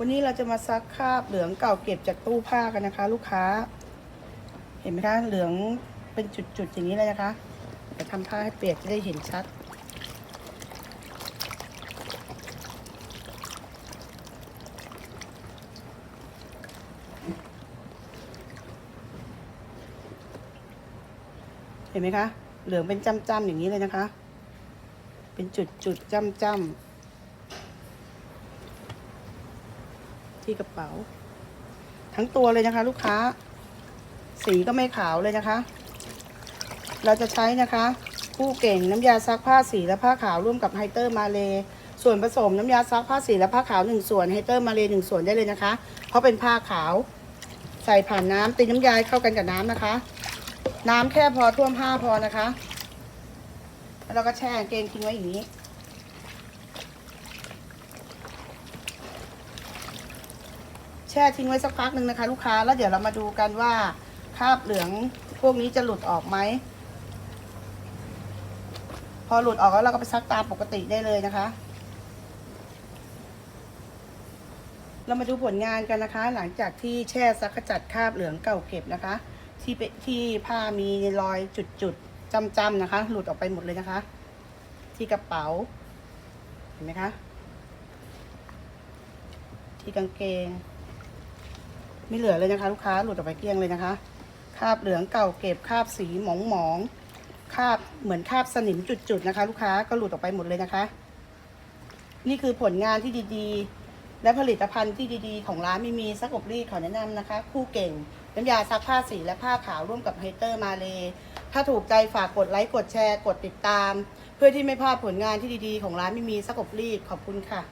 วันนี้เราจะมาซักคราบเหลืองเก่าเก็บจากตู้ผ้ากันนะคะ ลูกค้า เห็นไหมคะเหลืองเป็นจุดๆอย่างนี้เลยนะคะเดี๋ยวทำผ้าให้เปียกจะได้เห็นชัด เห็นไหมคะ เหลืองเป็นจ้ำๆอย่างนี้เลยนะคะ เป็นจุดๆจ้ำๆ ที่กระเป๋า ทั้งตัวเลยนะคะ ลูกค้า สีก็ไม่ขาวเลยนะคะ เราจะใช้นะคะผู้เก่งน้ำยาซักผ้าสีและผ้าขาวร่วมกับไฮเตอร์มาเลส่วนผสมน้ำยาซักผ้าสีและผ้าขาวหนึ่งส่วนไฮเตอร์มาเลหนึ่งส่วนได้เลยนะคะ เพราะเป็นผ้าขาว ใส่ผ่านน้ำตีน้ำยาเข้ากันกับน้ำนะคะ น้ำแค่พอท่วมผ้าพอนะคะ แล้วเราก็แช่เกงทิ้งไว้อย่างนี้ แช่ทิ้งไว้สักพักหนึ่งนะคะ ลูกค้าแล้วเดี๋ยวเรามาดูกันว่าคราบเหลืองพวกนี้จะหลุดออกไหม พอหลุดออกแล้วเราก็ไปซักตามปกติได้เลยนะคะ เรามาดูผลงานกันนะคะ หลังจากที่แช่ซักขจัดคราบเหลืองเก่าเก็บนะคะ ที่เปที่ผ้ามีรอยจุดๆจำๆนะคะ หลุดออกไปหมดเลยนะคะ ที่กระเป๋าเห็นไหมคะ ที่กางเกง ไม่เหลือเลยนะคะ ลูกค้าหลุดออกไปเกลี้ยงเลยนะคะคราบเหลืองเก่าเก็บคราบสีหมองหมองๆคราบเหมือนคราบสนิมจุดๆนะคะ ลูกค้าก็หลุดออกไปหมดเลยนะคะ นี่คือผลงานที่ดีๆ และผลิตภัณฑ์ที่ดีๆ ของร้านม่มีซักอบรีดขอแนะนำนะคะ คู่เก่งน้ำยาซักผ้าสีและผ้าขาวร่วมกับไฮเตอร์มาเลถ้าถูกใจฝากกดไลค์กดแชร์ กดติดตาม เพื่อที่ไม่พลาดผลงานที่ดีๆ ของร้านม่มีซักอบรีดขอบคุณค่ะ